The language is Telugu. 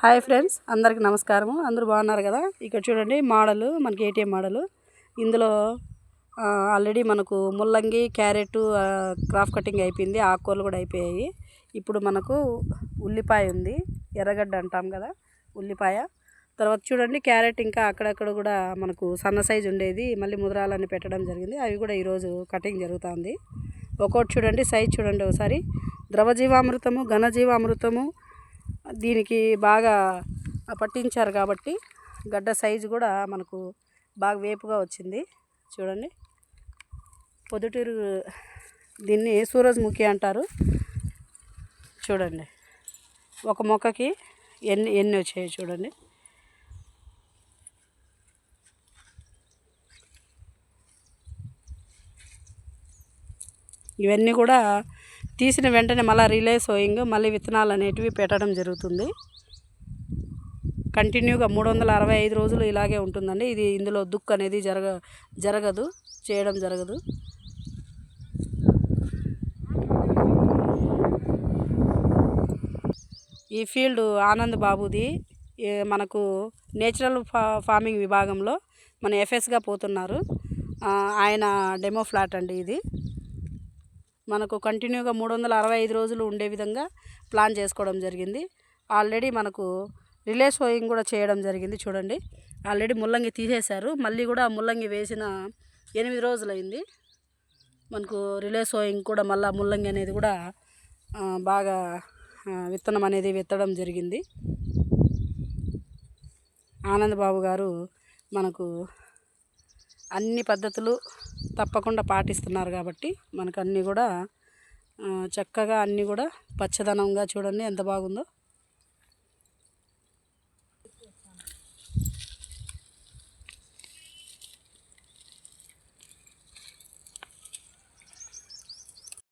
హాయ్ ఫ్రెండ్స్ అందరికి నమస్కారము. అందరూ బాగున్నారు కదా? ఇక్కడ చూడండి మోడల్ మనకి ఏటీఎం మోడల్. ఇందులో ఆల్రెడీ మనకు ముల్లంగి క్యారెట్ క్రాఫ్ కటింగ్ అయిపోయింది ఆకుకూరలు కూడా అయిపోయాయి. ఇప్పుడు మనకు ఉల్లిపాయ ఉంది ఎర్రగడ్డ అంటాం కదా ఉల్లిపాయ. తర్వాత చూడండి క్యారెట్ ఇంకా అక్కడక్కడ కూడా మనకు సన్న సైజు ఉండేది మళ్ళీ ముద్రాలన్నీ పెట్టడం జరిగింది. అవి కూడా ఈరోజు కటింగ్ జరుగుతుంది. ఒక్కొక్కటి చూడండి సైజ్ చూడండి ఒకసారి. ద్రవజీవామృతము ఘనజీవామృతము దీనికి బాగా పట్టించారు కాబట్టి గడ్డ సైజు కూడా మనకు బాగా వేపుగా వచ్చింది. చూడండి. పొద్దుటూరు దీన్ని సూరజ్ముఖి అంటారు. చూడండి. ఒక మొక్కకి ఎన్ని ఎన్ని వచ్చాయి చూడండి. ఇవన్నీ కూడా తీసిన వెంటనే మళ్ళీ రిలే సోయింగ్ మళ్ళీ విత్తనాలు అనేటివి పెట్టడం జరుగుతుంది. కంటిన్యూగా మూడు వందల అరవై ఐదు రోజులు ఇలాగే ఉంటుందండి. ఇది ఇందులో దుక్కు అనేది జరగ జరగదు చేయడం జరగదు. ఈ ఫీల్డ్ ఆనంద్ బాబుది. మనకు నేచురల్ ఫా ఫార్మింగ్ విభాగంలో మన ఎఫ్ఎస్గా పోతున్నారు. ఆయన డెమో ఫ్లాట్ అండి ఇది. మనకు కంటిన్యూగా మూడు వందల అరవై ఐదు రోజులు ఉండే విధంగా ప్లాన్ చేసుకోవడం జరిగింది. ఆల్రెడీ మనకు రిలే సోయింగ్ కూడా చేయడం జరిగింది చూడండి. ఆల్రెడీ ముల్లంగి తీసేశారు. మళ్ళీ కూడా ముల్లంగి వేసిన ఎనిమిది రోజులైంది. మనకు రిలే సోయింగ్ కూడా మళ్ళీ ముల్లంగి అనేది కూడా బాగా విత్తనం అనేది విత్తడం జరిగింది. ఆనందబాబు గారు మనకు అన్ని పద్ధతులు తప్పకుండా పాటిస్తున్నారు కాబట్టి మనకు అన్నీ కూడా చక్కగా అన్నీ కూడా పచ్చదనంగా చూడండి ఎంత బాగుందో.